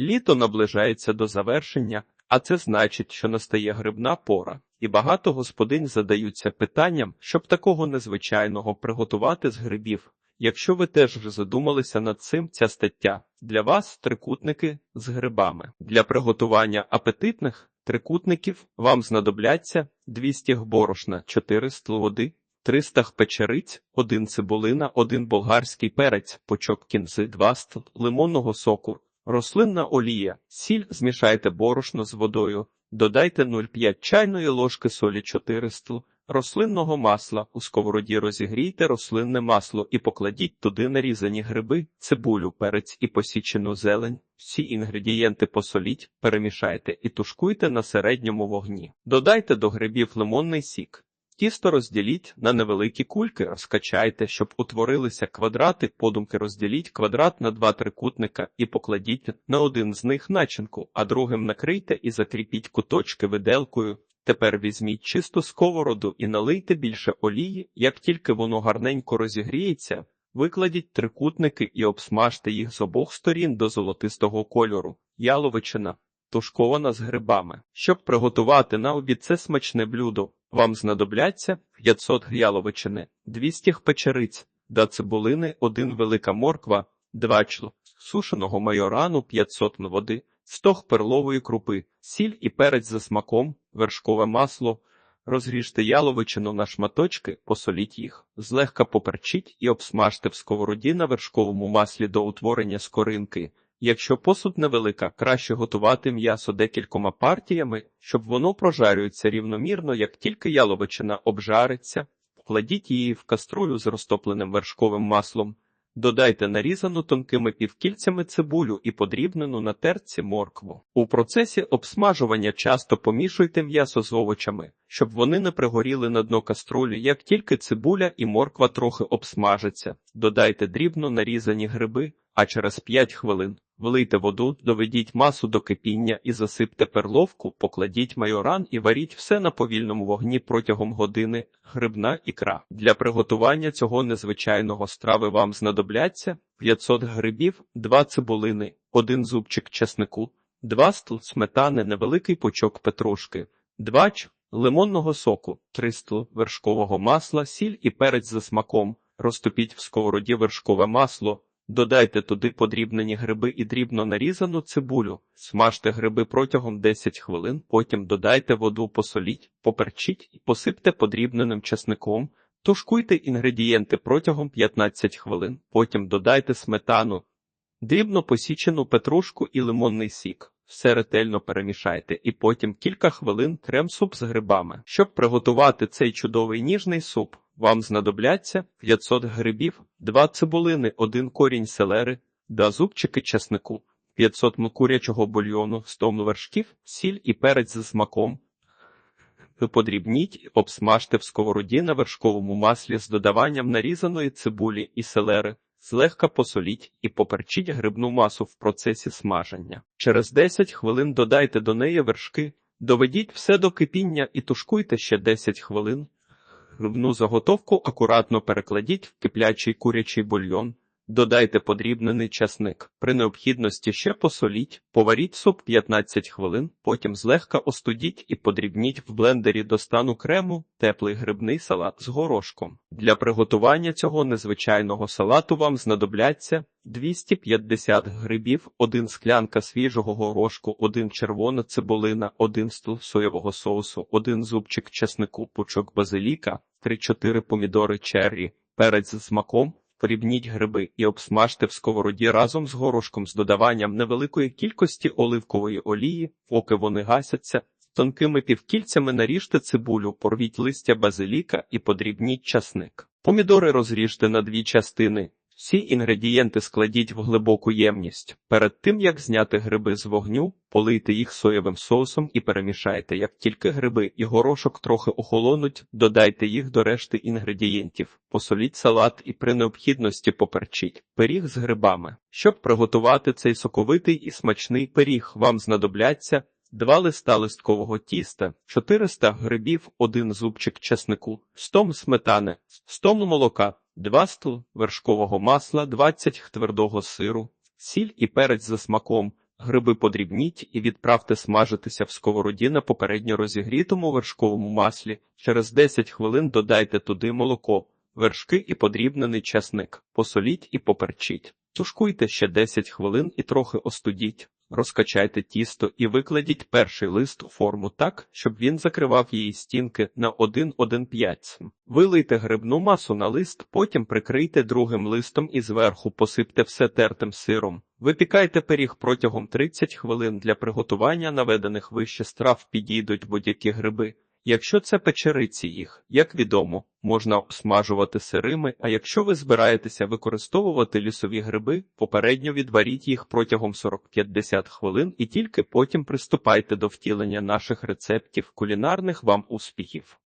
Літо наближається до завершення, а це значить, що настає грибна пора, і багато господинь задаються питанням, щоб такого незвичайного приготувати з грибів. Якщо ви теж вже задумалися над цим, ця стаття для вас трикутники з грибами. Для приготування апетитних трикутників вам знадобляться 200 г борошна, 400 води, 300 г печериць, 1 цибулина, 1 болгарський перець, пучок кінзи, 2 стл лимонного соку, рослинна олія, сіль, змішайте борошно з водою, додайте 0,5 чайної ложки солі 4 стл рослинного масла. У сковороді розігрійте рослинне масло і покладіть туди нарізані гриби, цибулю, перець і посічену зелень. Всі інгредієнти посоліть, перемішайте і тушкуйте на середньому вогні. Додайте до грибів лимонний сік. Тісто розділіть на невеликі кульки, розкачайте, щоб утворилися квадрати, подумки розділіть квадрат на два трикутника і покладіть на один з них начинку, а другим накрийте і закріпіть куточки виделкою. Тепер візьміть чисту сковороду і налийте більше олії, як тільки воно гарненько розігріється, викладіть трикутники і обсмажте їх з обох сторін до золотистого кольору, яловичина, тушкована з грибами. Щоб приготувати на обід це смачне блюдо, вам знадобляться 500 г яловичини, 200 печериць, да цибулини, 1 велика морква, 2 чл сушеного майорану, 500 м води, 100 перлової крупи, сіль і перець за смаком, вершкове масло. Розріжте яловичину на шматочки, посоліть їх, злегка поперчіть і обсмажте в сковороді на вершковому маслі до утворення скоринки. Якщо посуд невелика, краще готувати м'ясо декількома партіями, щоб воно прожарюється рівномірно, як тільки яловичина обжариться, покладіть її в каструлю з розтопленим вершковим маслом. Додайте нарізану тонкими півкільцями цибулю і подрібнену на терці моркву. У процесі обсмажування часто помішуйте м'ясо з овочами, щоб вони не пригоріли на дно каструлі. Як тільки цибуля і морква трохи обсмажаться, додайте дрібно нарізані гриби, а через 5 хвилин влийте воду, доведіть масу до кипіння і засипте перловку, покладіть майоран і варіть все на повільному вогні протягом години. Грибна ікра. Для приготування цього незвичайного страви вам знадобляться 500 грибів, 2 цибулини, 1 зубчик чеснику, 2 стл сметани, невеликий пучок петрушки, 2 ч лимонного соку, 3 стл вершкового масла, сіль і перець за смаком. Розтопіть в сковороді вершкове масло. Додайте туди подрібнені гриби і дрібно нарізану цибулю, смажте гриби протягом 10 хвилин, потім додайте воду, посоліть, поперчіть і посипте подрібненим чесником, тушкуйте інгредієнти протягом 15 хвилин, потім додайте сметану, дрібно посічену петрушку і лимонний сік. Все ретельно перемішайте і потім кілька хвилин крем-суп з грибами. Щоб приготувати цей чудовий ніжний суп, вам знадобляться 500 грибів, 2 цибулини, 1 корінь селери, 2 зубчики чеснику, 500 м курячого бульйону, 100 м вершків, сіль і перець з смаком. Подрібніть, обсмажте в сковороді на вершковому маслі з додаванням нарізаної цибулі і селери. Злегка посоліть і поперчіть грибну масу в процесі смаження. Через 10 хвилин додайте до неї вершки, доведіть все до кипіння і тушкуйте ще 10 хвилин. Грибну заготовку акуратно перекладіть в киплячий курячий бульйон, додайте подрібнений часник. При необхідності ще посоліть, поваріть суп 15 хвилин, потім злегка остудіть і подрібніть в блендері до стану крему теплий грибний салат з горошком. Для приготування цього незвичайного салату вам знадобляться 250 грибів, 1 склянка свіжого горошку, 1 червона цибулина, 1 стл соєвого соусу, 1 зубчик чеснику, пучок базиліка, 3-4 помідори черрі, перець з смаком, порібніть гриби і обсмажте в сковороді разом з горошком з додаванням невеликої кількості оливкової олії, поки вони гасяться. Тонкими півкільцями наріжте цибулю, порвіть листя базиліка і подрібніть часник. Помідори розріжте на дві частини. Всі інгредієнти складіть в глибоку ємність. Перед тим як зняти гриби з вогню, полийте їх соєвим соусом і перемішайте. Як тільки гриби і горошок трохи охолонуть, додайте їх до решти інгредієнтів, посоліть салат і при необхідності поперчіть пиріг з грибами. Щоб приготувати цей соковитий і смачний пиріг, вам знадобляться. Два листа листкового тіста, 400 грибів, один зубчик чеснику, 100 сметани, 100 молока, 2 стл вершкового масла, 20 х твердого сиру, сіль і перець за смаком, Гриби подрібніть і відправте смажитися в сковороді на попередньо розігрітому вершковому маслі. Через 10 хвилин додайте туди молоко, вершки і подрібнений часник. Посоліть і поперчіть. Тушкуйте ще 10 хвилин і трохи остудіть. Розкачайте тісто і викладіть перший лист у форму так, щоб він закривав її стінки на 1,1,5. Вилийте грибну масу на лист, потім прикрийте другим листом і зверху посипте все тертим сиром. Випікайте пиріг протягом 30 хвилин для приготування наведених вище страв підійдуть будь-які гриби. Якщо це печериці їх, як відомо, можна смажувати сирими, а якщо ви збираєтеся використовувати лісові гриби, попередньо відваріть їх протягом 40-50 хвилин і тільки потім приступайте до втілення наших рецептів кулінарних вам успіхів.